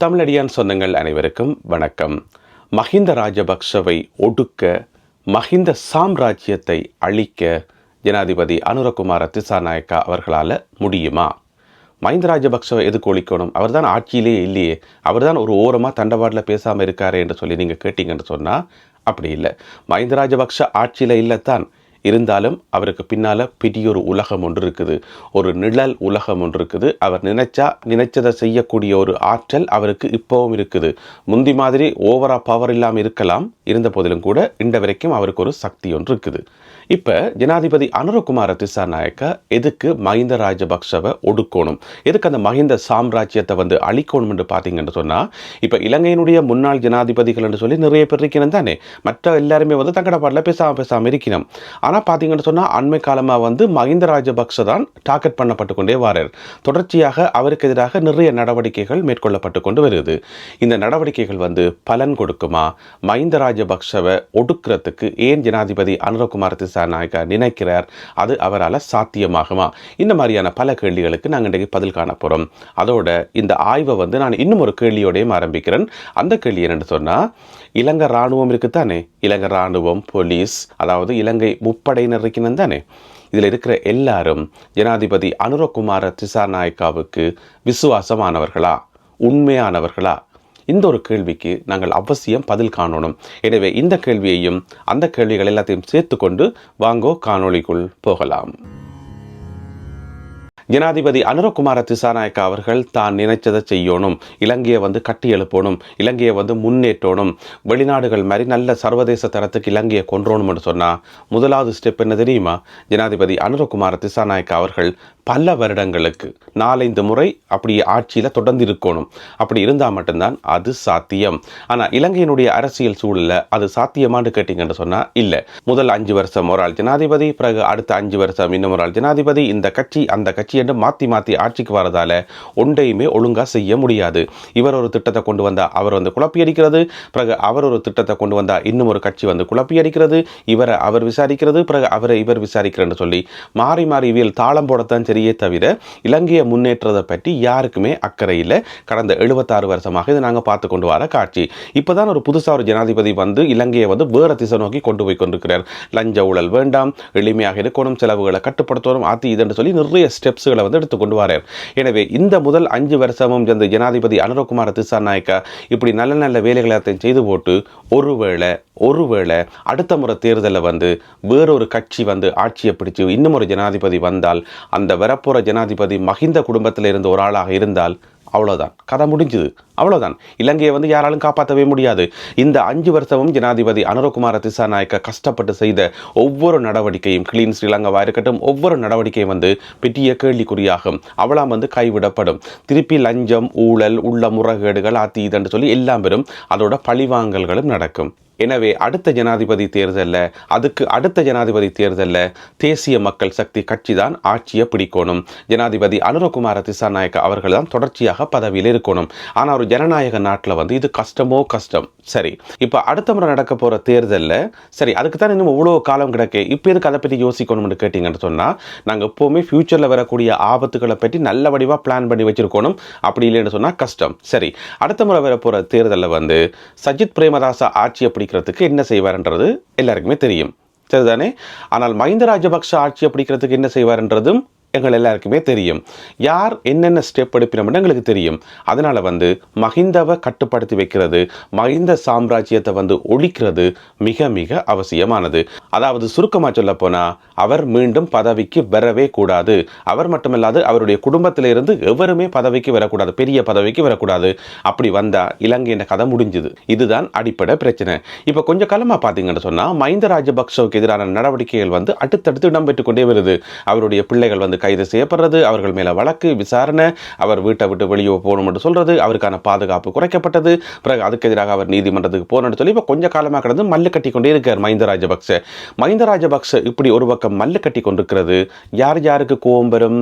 தமிழடியான் சொந்தங்கள் அனைவருக்கும் வணக்கம். மஹிந்த ராஜபக்ஷவை ஒடுக்க மஹிந்த சாம்ராஜ்யத்தை அழிக்க ஜனாதிபதி அனுரகுமார திசாநாயக்கா அவர்களால் முடியுமா? மஹிந்த ராஜபக்ஷவை எதுக்கு ஒழிக்கணும்? அவர் தான் ஆட்சியிலே இல்லையே. அவர் தான் ஒரு ஓரமாக தண்டவாடில் பேசாமல் இருக்காரே என்று சொல்லி நீங்கள் கேட்டீங்கன்னு சொன்னால் அப்படி இல்லை. மஹிந்த ராஜபக்ஷ ஆட்சியில் இல்லைத்தான். இருந்தாலும் அவருக்கு பின்னால் பெரிய ஒரு உலகம் ஒன்று இருக்குது. ஒரு நிழல் உலகம் ஒன்று இருக்குது. அவர் நினைச்சா நினைச்சதை செய்யக்கூடிய ஒரு ஆற்றல் அவருக்கு இப்போவும் இருக்குது. முந்தி மாதிரி ஓவரா பவர் இல்லாமல் இருக்கலாம். இருந்த போதிலும் கூட இன்ற வரைக்கும் அவருக்கு ஒரு சக்தி ஒன்று இருக்குது. இப்போ ஜனாதிபதி அனுரகுமார திசாநாயக்கா எதுக்கு மஹிந்த ராஜபக்ஷவை ஒடுக்கணும்? எதுக்கு அந்த மஹிந்த சாம்ராஜ்யத்தை வந்து அழிக்கணும் என்று பார்த்தீங்கன்னு சொன்னால் இப்போ இலங்கையினுடைய முன்னாள் ஜனாதிபதிகள் என்று சொல்லி நிறைய பேர் இருக்கணும் தானே. மற்ற எல்லாருமே வந்து தங்கட பாட்டில் பேசாமல் பேசாமல் இருக்கணும். ஆனால் பார்த்தீங்கன்னு சொன்னால் அண்மை காலமாக வந்து மஹிந்த ராஜபக்ஷ தான் டார்கெட் பண்ணப்பட்டு கொண்டே வாரார். தொடர்ச்சியாக அவருக்கு எதிராக நிறைய நடவடிக்கைகள் மேற்கொள்ளப்பட்டு கொண்டு வருது. இந்த நடவடிக்கைகள் வந்து பலன் கொடுக்குமா? மஹிந்த ராஜபக்ஷவை ஒடுக்கிறதுக்கு ஏன் ஜனாதிபதி அனுரகுமார் திசாநாயக்கா நினைக்கிறார்? அது அவரால் சாத்தியமாகுமா? இந்த மாதிரியான பல கேள்விகளுக்கு நாங்கள் இன்றைக்கு பதில் காண போகிறோம் அதோட இந்த ஆய்வை வந்து நான் இன்னும் ஒரு கேள்வியோடையும் ஆரம்பிக்கிறேன். அந்த கேள்வி என்னென்னு சொன்னால் இலங்கை இராணுவம் இருக்குதானே? இலங்கை இராணுவம் போலீஸ் அதாவது இலங்கை முப்படையினர் இருக்கணும் தானே? இதில் இருக்கிற எல்லாரும் ஜனாதிபதி அனுரகுமார திசாநாயக்காவுக்கு விசுவாசமானவர்களா? உண்மையானவர்களா? இந்த ஒரு கேள்விக்கு நாங்கள் அவசியம் பதில் காணணும். எனவே இந்த கேள்வியையும் அந்த கேள்விகள் எல்லாத்தையும் சேர்த்துக்கொண்டு வாங்கோ காணொளிக்குள் போகலாம். ஜனாதிபதி அனுரகுமார திசாநாயக்கா அவர்கள் தான் நினைச்சதை செய்யணும். இலங்கையை வந்து கட்டி எழுப்பணும். இலங்கையை வந்து முன்னேற்றணும். வெளிநாடுகள் மாதிரி நல்ல சர்வதேச தரத்துக்கு இலங்கையை கொன்றோணும்னு சொன்னால் முதலாவது ஸ்டெப் என்ன தெரியுமா? ஜனாதிபதி அனுரகுமார திசாநாயக்கா அவர்கள் பல வருடங்களுக்கு நாலைந்து முறை அப்படி ஆட்சியில் தொடர்ந்து இருக்கணும் அப்படி இருந்தால் மட்டும்தான் அது சாத்தியம். ஆனால் இலங்கையினுடைய அரசியல் சூழலில் அது சாத்தியமான்னு கேட்டிங்கன்னு சொன்னால் இல்லை. முதல் அஞ்சு வருஷம் ஒரு ஆள் ஜனாதிபதி பிறகு அடுத்த அஞ்சு வருஷம் இன்னும் ஒரு ஆள் ஜனாதிபதி. இந்த கட்சி அந்த கட்சி என்று மாற்றி மாற்றி ஆட்சிக்கு வரதால ஒன்றையுமே ஒழுங்காக செய்ய முடியாது. இவர் ஒரு திட்டத்தை கொண்டு வந்தால் அவர் வந்து குழப்பி அடிக்கிறது பிறகு அவர் ஒரு திட்டத்தை கொண்டு வந்தால் இன்னும் ஒரு கட்சி வந்து குழப்பி அடிக்கிறது இவரை அவர் விசாரிக்கிறது. பிறகு அவரை இவர் விசாரிக்கிறேன்னு சொல்லி மாறி மாறி இவியல் தாளம் போடத்தான் சரியே தவிர இலங்கையை முன்னேற்றதை பற்றி யாருக்குமே அக்கறை இல்லை. கடந்த எழுபத்தாறு வருஷமாக இதை நாங்கள் பார்த்து கொண்டு வர காட்சி. இப்போதான் ஒரு புதுசாக ஒரு ஜனாதிபதி வந்து இலங்கையை வந்து வேறு திசை நோக்கி கொண்டு போய் கொண்டிருக்கிறார். லஞ்ச ஊழல் வேண்டாம் எளிமையாக இருக்கணும் செலவுகளை கட்டுப்படுத்தணும் ஆத்தி இதுன்னு சொல்லி நிறைய ஸ்டெப்ஸுகளை வந்து எடுத்து கொண்டு வரார். எனவே இந்த முதல் அஞ்சு வருஷமும் இந்த ஜனாதிபதி அனுரகுமார திசாநாயக்கா இப்படி நல்ல நல்ல வேலைகளை எல்லாத்தையும் செய்து போட்டு ஒருவேளை ஒருவேளை அடுத்த முறை தேர்தலில் வந்து வேறொரு கட்சி வந்து ஆட்சியை பிடிச்சு இன்னும் ஒரு ஜனாதிபதி வந்தால் அந்த வரப்போகிற ஜனாதிபதி மஹிந்த குடும்பத்தில் இருந்த ஒரு ஆளாக இருந்தால் அவ்வளோதான் கதை முடிஞ்சுது. அவ்வளோதான் இலங்கையை வந்து யாராலும் காப்பாற்றவே முடியாது. இந்த அஞ்சு வருஷமும் ஜனாதிபதி அனுரகுமார திசாநாயக்க கஷ்டப்பட்டு செய்த ஒவ்வொரு நடவடிக்கையும் கிளீன் ஸ்ரீலங்காவாக இருக்கட்டும் ஒவ்வொரு நடவடிக்கையும் வந்து பெட்டிய கேள்விக்குறியாகும். அவளாம் வந்து கைவிடப்படும். திருப்பி லஞ்சம் ஊழல் உள்ள முறைகேடுகள் ஆத்தி இதென்று சொல்லி எல்லாம் பெறும் அதோட பழிவாங்கல்களும் நடக்கும். எனவே அடுத்த ஜனாதிபதி தேர்தலில் அதுக்கு அடுத்த ஜனாதிபதி தேர்தலில் தேசிய மக்கள் சக்தி கட்சி தான் ஆட்சியை பிடிக்கணும். ஜனாதிபதி அனுரகுமார திசாநாயக்க அவர்கள் தான் தொடர்ச்சியாக பதவியில் இருக்கணும். ஆனால் ஒரு ஜனநாயக நாட்டில் வந்து இது கஷ்டமோ கஷ்டம். சரி இப்போ அடுத்த முறை நடக்க போகிற தேர்தலில் சரி அதுக்கு தான் இன்னும் இவ்வளோ காலம் கிடக்கு இப்போ எதுக்கு அதை பற்றி யோசிக்கணும்னு கேட்டிங்கன்னு சொன்னால் நாங்கள் எப்போவுமே ஃப்யூச்சரில் வரக்கூடிய ஆபத்துகளை பற்றி நல்ல வடிவாக பிளான் பண்ணி வச்சுருக்கணும். அப்படி இல்லைன்னு சொன்னால் கஷ்டம். சரி அடுத்த முறை வர போகிற தேர்தலில் வந்து சஜித் பிரேமதாசா ஆட்சியை பிடிக்கிறதுக்கு என்ன செய்வார்ன்றது எல்லாருக்குமே தெரியும். சரிதானே? ஆனால் மஹிந்த ராஜபக்ஷ ஆட்சியை பிடிக்கிறதுக்கு என்ன செய்வார்ன்றதும் எங்கள் எல்லாருக்குமே தெரியும். யார் என்னென்ன ஸ்டெப் எடுப்பினோம்னு எங்களுக்கு தெரியும். அதனால் வந்து மஹிந்தவை கட்டுப்படுத்தி வைக்கிறது மஹிந்த சாம்ராஜ்யத்தை வந்து ஒழிக்கிறது மிக மிக அவசியமானது. அதாவது சுருக்கமாக சொல்ல போனால் அவர் மீண்டும் பதவிக்கு வரவே கூடாது. அவர் மட்டுமல்லாது அவருடைய குடும்பத்திலிருந்து எவருமே பதவிக்கு வரக்கூடாது பெரிய பதவிக்கு வரக்கூடாது. அப்படி வந்தால் இலங்கையின் கதை முடிஞ்சுது. இதுதான் அடிப்படை பிரச்சனை. இப்போ கொஞ்சம் காலமாக பார்த்தீங்கன்னு சொன்னால் மஹிந்த ராஜபக்சவுக்கு எதிரான நடவடிக்கைகள் வந்து அடுத்தடுத்து இடம்பெற்று கொண்டே வருது. அவருடைய பிள்ளைகள் வந்து கைது செய்யப்படுறது அவர்கள் மேலே வழக்கு விசாரணை அவர் வீட்டை விட்டு வெளியே போகணும் என்று சொல்கிறது அவருக்கான பாதுகாப்பு குறைக்கப்பட்டது. பிறகு அதுக்கு எதிராக அவர் நீதிமன்றத்துக்கு போகணும்னு சொல்லி இப்போ கொஞ்சம் காலமாக கடந்து மல்லு கட்டி கொண்டே இருக்கார் மஹிந்த ராஜபக்ச. மஹிந்த ராஜபக்ச இப்படி ஒரு பக்கம் மல்லு கட்டி கொண்டிருக்கிறது. யார் யாருக்கு கோவம் பெறும்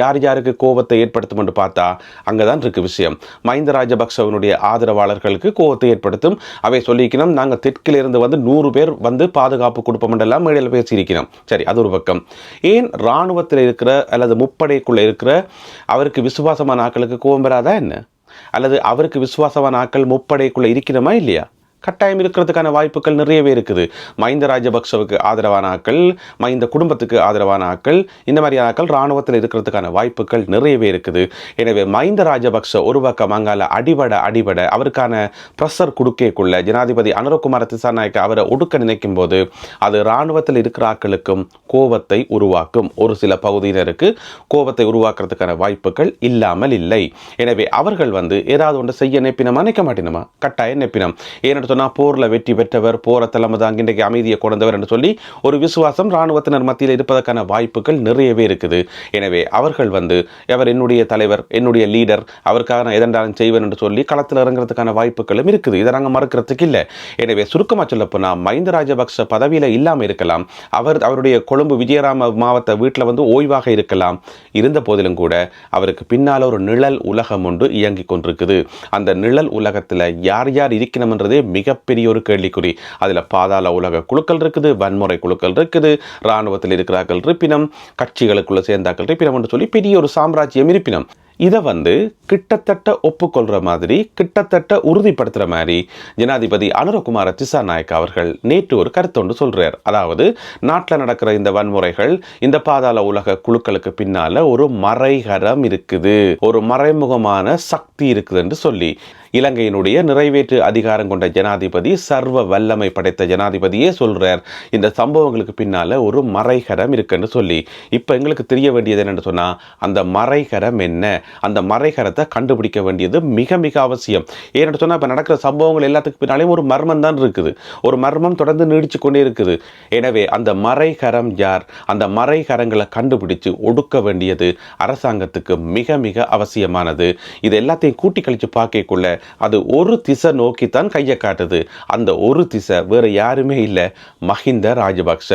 யார் யாருக்கு கோபத்தை ஏற்படுத்தும் என்று பார்த்தா அங்கே தான் இருக்கு விஷயம். மஹிந்த ராஜபக்சவனுடைய ஆதரவாளர்களுக்கு கோபத்தை ஏற்படுத்தும். அவை சொல்லிக்கணும் நாங்கள் தெற்கிலிருந்து வந்து நூறு பேர் வந்து பாதுகாப்பு கொடுப்போம் என்றெல்லாம் மேடையில் பேசியிருக்கிறோம் சரி அது ஒரு பக்கம். ஏன் இராணுவத்தில் இருக்கிற அல்லது முப்படைக்குள்ளே இருக்கிற அவருக்கு விசுவாசமான ஆட்களுக்கு கோபம் வராதா என்ன? அல்லது அவருக்கு விசுவாசமான ஆக்கள் முப்படைக்குள்ளே இருக்கிறோமா இல்லையா? கட்டாயம் இருக்கிறதுக்கான வாய்ப்புகள் நிறையவே இருக்குது. மஹிந்த ராஜபக்சவுக்கு ஆதரவான ஆக்கள் மஹிந்த குடும்பத்துக்கு ஆதரவான ஆக்கள் இந்த மாதிரியான ஆக்கள் இராணுவத்தில் இருக்கிறதுக்கான வாய்ப்புகள் நிறையவே இருக்குது. எனவே மஹிந்த ராஜபக்ச ஒரு பக்கம் அங்கால அடிபட அடிபட அவருக்கான ப்ரெஷர் கொடுக்கக்குள்ள ஜனாதிபதி அனுரகுமார திசாநாயக்க அவரை ஒடுக்க நினைக்கும் போது அது இராணுவத்தில் இருக்கிற ஆக்களுக்கும் கோபத்தை உருவாக்கும் ஒரு சில பகுதியினருக்கு கோபத்தை உருவாக்குறதுக்கான வாய்ப்புகள் இல்லாமல் இல்லை. எனவே அவர்கள் வந்து ஏதாவது ஒன்று செய்ய நெப்பினம் நினைக்க மாட்டினமா? கட்டாயம் நெப்பினம். ஏன்னு சொன்னால் போரில் வெற்றி பெற்றவர் போரை தலைமை தாங்கி இன்றைக்கு அமைதியை கொண்டவர் என்று சொல்லி ஒரு விசுவாசம் இராணுவத்தினர் மத்தியில் இருப்பதற்கான வாய்ப்புகள் நிறையவே இருக்குது. எனவே அவர்கள் வந்து அவர் என்னுடைய தலைவர் என்னுடைய லீடர் அவருக்காக நான் எதென்றாலும் செய்வேன் என்று சொல்லி களத்தில் இறங்குறதுக்கான வாய்ப்புகளும் இருக்குது. இதை நாங்கள் மறுக்கிறதுக்கு இல்லை. எனவே சுருக்கமாக சொல்லப்போனால் மஹிந்த ராஜபக்ச பதவியில் இல்லாமல் இருக்கலாம். அவர் அவருடைய கொழும்பு விஜயராம மாவட்ட வீட்டில் வந்து ஓய்வாக இருக்கலாம். இருந்த போதிலும் கூட அவருக்கு பின்னால் ஒரு நிழல் உலகம் ஒன்று இயங்கிக் கொண்டிருக்குது. அந்த நிழல் உலகத்தில் யார் யார் இருக்கணும்ன்றதே மிகப்பெரிய ஒரு கேள்விக்குறி. அதில் பாதாள உலக குழுக்கள் இருக்குது வன்முறை குழுக்கள் இருக்குது இராணுவத்தில் இருக்கிறார்கள் இருப்பினம் கட்சிகளுக்குள்ள சேர்ந்தார்கள் இருப்பினம் என்று சொல்லி பெரிய ஒரு சாம்ராஜ்யம் இருப்பினம். இதை வந்து கிட்டத்தட்ட ஒப்புக்கொள்கிற மாதிரி கிட்டத்தட்ட உறுதிப்படுத்துகிற மாதிரி ஜனாதிபதி அனுரகுமார திசாநாயக் அவர்கள் நேற்று ஒரு கருத்தொண்டு சொல்கிறார் அதாவது நாட்டில் நடக்கிற இந்த வன்முறைகள் இந்த பாதாள உலக குழுக்களுக்கு பின்னால் ஒரு மறைகரம் இருக்குது. ஒரு மறைமுகமான சக்தி இருக்குது என்று சொல்லி இலங்கையினுடைய நிறைவேற்று அதிகாரம் கொண்ட ஜனாதிபதி சர்வ வல்லமை படைத்த ஜனாதிபதியே சொல்கிறார் இந்த சம்பவங்களுக்கு பின்னால் ஒரு மறைகரம் இருக்குன்னு சொல்லி இப்போ எங்களுக்கு தெரிய வேண்டியது என்னென்னு சொன்னால் அந்த மறைகரம் என்ன? அந்த மறைகரத்தை கண்டுபிடிக்க வேண்டியது மிக மிக அவசியம். ஏன்னு சொன்னால் இப்போ நடக்கிற சம்பவங்கள் எல்லாத்துக்கு பின்னாலேயும் ஒரு மர்மம் தான் இருக்குது. ஒரு மர்மம் தொடர்ந்து நீடிச்சு கொண்டே இருக்குது. எனவே அந்த மறைகரம் யார்? அந்த மறைகரங்களை கண்டுபிடிச்சு ஒடுக்க வேண்டியது அரசாங்கத்துக்கு மிக மிக அவசியமானது. இது எல்லாத்தையும் கூட்டி கழிச்சு பார்க்கக்குள்ள அது ஒரு திசை நோக்கித்தான் கையை காட்டுது. அந்த ஒரு திசை வேறு யாருமே இல்லை. மஹிந்த ராஜபக்ஷ.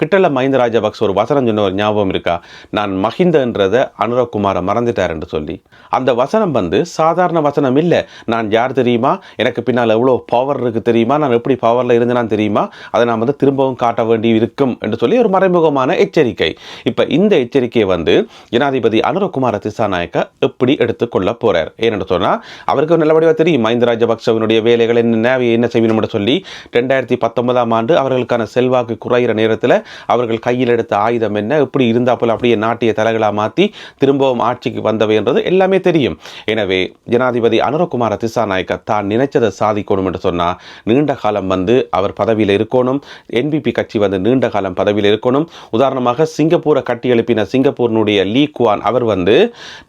கிட்டல மஹிந்த ராஜபக்ஷ ஒரு வசனம் சொன்ன ஒரு ஞாபகம் இருக்கா? நான் மஹிந்தன்றதை அனுரகுமாரை மறந்துட்டார் என்று சொல்லி. அந்த வசனம் வந்து சாதாரண வசனம் இல்லை. நான் யார் தெரியுமா? எனக்கு பின்னால் எவ்வளோ பவர் இருக்கு தெரியுமா? நான் எப்படி பவரில் இருந்தேனான் தெரியுமா? அதை நான் வந்து திரும்பவும் காட்ட வேண்டி இருக்கும் என்று சொல்லி ஒரு மறைமுகமான எச்சரிக்கை. இப்போ இந்த எச்சரிக்கையை வந்து ஜனாதிபதி அனுரகுமார திசாநாயக்க எப்படி எடுத்துக்கொள்ள போகிறார் ஏன்னு சொன்னால் அவருக்கு நல்லபடியாக தெரியும். மஹிந்த ராஜபக்சவனுடைய வேலைகள் என்ன என்ன செய்யணும்னு சொல்லி ரெண்டாயிரத்தி பத்தொன்பதாம் ஆண்டு அவர்களுக்கான செல்வாக்கு குறையிற நேரத்தில் அவர்கள் கையில் எடுத்த ஆயுதம் என்ன? எப்படி இருந்தால் போல அப்படியே நாட்டிய தலைகளாக மாற்றி திரும்பவும் ஆட்சிக்கு வந்தவை என்றது எல்லாமே தெரியும். எனவே ஜனாதிபதி அனுரகுமார திசாநாயக்க தான் நினைச்சதை சாதிக்கணும் என்று சொன்னால் நீண்ட காலம் வந்து அவர் பதவியில் இருக்கணும். என்பிபி கட்சி வந்து நீண்ட காலம் பதவியில் இருக்கணும். உதாரணமாக சிங்கப்பூரை கட்டி எழுப்பின சிங்கப்பூரினுடைய லீ குவான் அவர் வந்து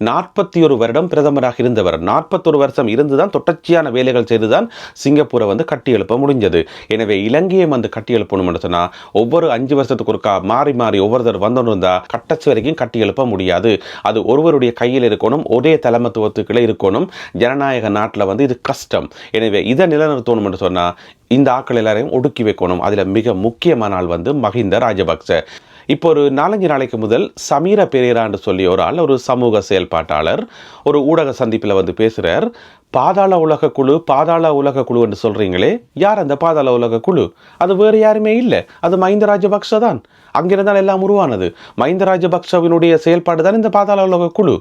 நாற்பத்தி ஒரு வருடம் பிரதமராக இருந்தவர். நாற்பத்தொரு வருஷம் இருந்துதான் தொடர்ச்சியான வேலைகள் செய்துதான் சிங்கப்பூரை வந்து கட்டி எழுப்ப முடிஞ்சது. எனவே இலங்கையை வந்து கட்டி எழுப்பணும் என்று சொன்னால் ஒவ்வொரு அஞ்சு வருஷத்துக்கு ஒருக்கா மாறி மாறி ஒவ்வொருத்தர் வந்து இருந்தால் கட்டச்சு வரைக்கும் கட்டி எழுப்ப முடியாது. அது ஒருவருடைய கையில் இருக்கணும் ஒரே தலைமத்துவத்துக்குள்ளே இருக்கணும். ஜனநாயக நாட்டில் வந்து இது கஷ்டம். எனவே இதை நிலைநிறுத்தணும் என்று சொன்னால் இந்த ஆட்கள் எல்லாரையும் ஒடுக்கி வைக்கணும். அதில் மிக முக்கியமான ஆள் வந்து மஹிந்த ராஜபக்ச. இப்போ ஒரு நாலஞ்சு நாளைக்கு முதல் சமீர பெரேரான்னு சொல்லி ஒரு ஆள் ஒரு சமூக செயல்பாட்டாளர் ஒரு ஊடக சந்திப்பில் வந்து பேசுகிறார் பாதாள உலக குழு பாதாள உலக குழு என்று சொல்கிறீங்களே யார் அந்த பாதாள உலக குழு? அது வேறு யாருமே இல்லை. அது மஹிந்த ராஜபக்ஷ தான். அங்கிருந்தால் எல்லாம் உருவானது. மஹிந்த ராஜபக்ஷவினுடைய செயல்பாடு தான் இந்த பாதாள உலக குழு.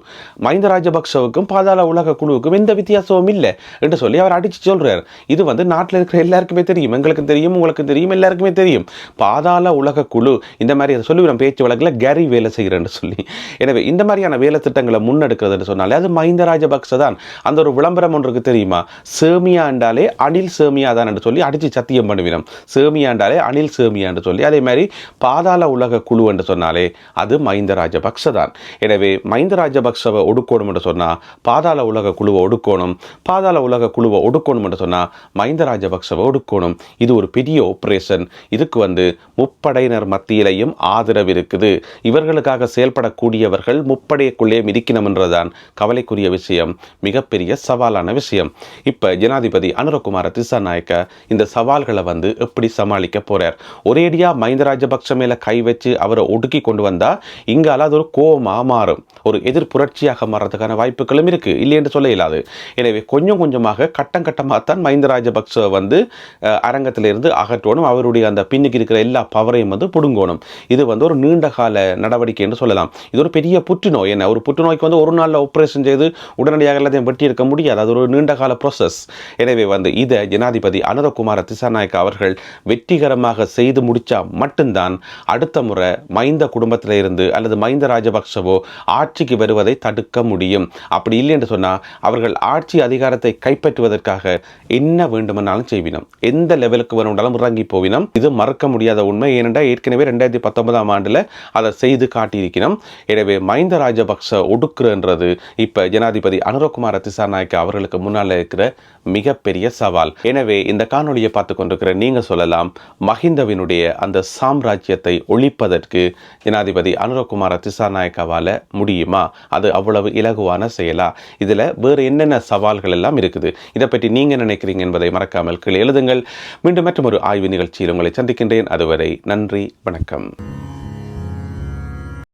மஹிந்த ராஜபக்ஷவுக்கும் பாதாள உலக குழுவுக்கும் எந்த வித்தியாசமும் இல்லை என்று சொல்லி அவர் அடிச்சு சொல்றார். இது வந்து நாட்டில் இருக்கிற எல்லாருக்குமே தெரியும். எங்களுக்கும் தெரியும் உங்களுக்கும் தெரியும் எல்லாருக்குமே தெரியும். பாதாள உலக குழு இந்த மாதிரி அதை சொல்லி நம்ம பேச்சு வழக்கில் கேரி வேலை செய்கிறேன்னு சொல்லி. எனவே இந்த மாதிரியான வேலை திட்டங்களை முன்னெடுக்கிறதுன்னு சொன்னாலே அது மஹிந்த ராஜபக்ச தான் அந்த ஒரு விளம்பரம் ஒன்றுக்கு தெரியுமா? சேமியா என்றாலே அனில் சேமியா தான் என்று சொல்லி அடிச்சு சத்தியம் பண்ணுவினோம் சேமியா என்றாலே அனில் சேமியா என்று சொல்லி. அதே மாதிரி பாதாள உலக குழு என்று சொன்னாலே அது மஹிந்த ராஜபக்ச தான் எனவே மஹிந்த ராஜபக்ஷவை ஒடுக்கணும் என்று சொன்னால் பாதாள உலக குழுவை ஒடுக்கணும் பாதாள உலக குழுவை ஒடுக்கணும் என்று சொன்னால் மஹிந்த ராஜபக்சவை ஒடுக்கணும். இது ஒரு பெரிய ஆப்ரேஷன் இதுக்கு வந்து முப்படையினர் மத்தியிலையும் ஆதரவு இருக்குது. இவர்களுக்காக செயல்படக்கூடியவர்கள் முப்படைக்குள்ளே மிதிக்கணும் என்றுதான் கவலைக்குரிய விஷயம் மிகப்பெரிய சவாலான விஷயம். இப்போ ஜனாதிபதி அனுரகுமார திசாநாயக்க இந்த சவால்களை வந்து எப்படி சமாளிக்க போறார்? ஒரேடியா மஹிந்த ராஜபக்ஷ மேல கை கை வச்சு அவரை ஒடுக்கி கொண்டு வந்தால் இங்கால அது ஒரு கோபமாக மாறும். ஒரு எதிர் புரட்சியாக மாறதுக்கான வாய்ப்புகளும் இருக்குது இல்லை என்று சொல்ல இயலாது. எனவே கொஞ்சம் கொஞ்சமாக கட்டம் கட்டமாகத்தான் மஹிந்த ராஜபக்ச வந்து அரங்கத்திலிருந்து அகற்றணும். அவருடைய அந்த பின்னுக்கு இருக்கிற எல்லா பவரையும் வந்து பிடுங்கணும். இது வந்து ஒரு நீண்ட கால நடவடிக்கை என்று சொல்லலாம். இது ஒரு பெரிய புற்றுநோய். என்ன? ஒரு புற்றுநோய்க்கு வந்து ஒரு நாளில் ஆப்ரேஷன் செய்து உடனடியாக எல்லாத்தையும் வெட்டி இருக்க முடியாது. அது ஒரு நீண்ட கால ப்ராசஸ் எனவே வந்து இதை ஜனாதிபதி அனுரகுமார திசாநாயக்க அவர்கள் வெற்றிகரமாக செய்து முடித்தால் மட்டும்தான் அடுத்த அடுத்த முறை மைந்த குடும்பத்தில் இருந்து அல்லது மைந்த ராஜபக்சவோ ஆட்சிக்கு வருவதை தடுக்க முடியும். அப்படி இல்லை என்று சொன்னால் அவர்கள் ஆட்சி அதிகாரத்தை கைப்பற்றுவதற்காக என்ன வேண்டுமென்னாலும் செய்வினம். எந்த லெவலுக்கு வேணும்னாலும் இறங்கி போவினம். இது மறக்க முடியாத உண்மை ஏனென்றால் ஏற்கனவே ரெண்டாயிரத்தி பத்தொன்பதாம் ஆண்டில் அதை செய்து காட்டியிருக்கிறோம். எனவே மைந்த ராஜபக்ச ஒடுக்குறன்றது இப்போ ஜனாதிபதி அனுரகுமார் திசாநாயக்க அவர்களுக்கு முன்னால் இருக்கிற மிகப்பெரிய சவால். எனவே இந்த காணொளியை பார்த்து கொண்டிருக்கிற நீங்கள் சொல்லலாம் மஹிந்தவினுடைய அந்த சாம்ராஜ்யத்தை ஒழிப்பதற்கு ஜனாதிபதி அனுரகுமார திசாநாயக்கவால முடியுமா? அது அவ்வளவு இலகுவான செயலா? இதில் வேறு என்னென்ன சவால்கள் எல்லாம் இருக்குது? இதை பற்றி நீங்கள் நினைக்கிறீங்க என்பதை மறக்காமல் கீழே எழுதுங்கள். மீண்டும் மற்றும் ஒரு ஆய்வு நிகழ்ச்சியில் உங்களை சந்திக்கின்றேன். அதுவரை நன்றி வணக்கம்.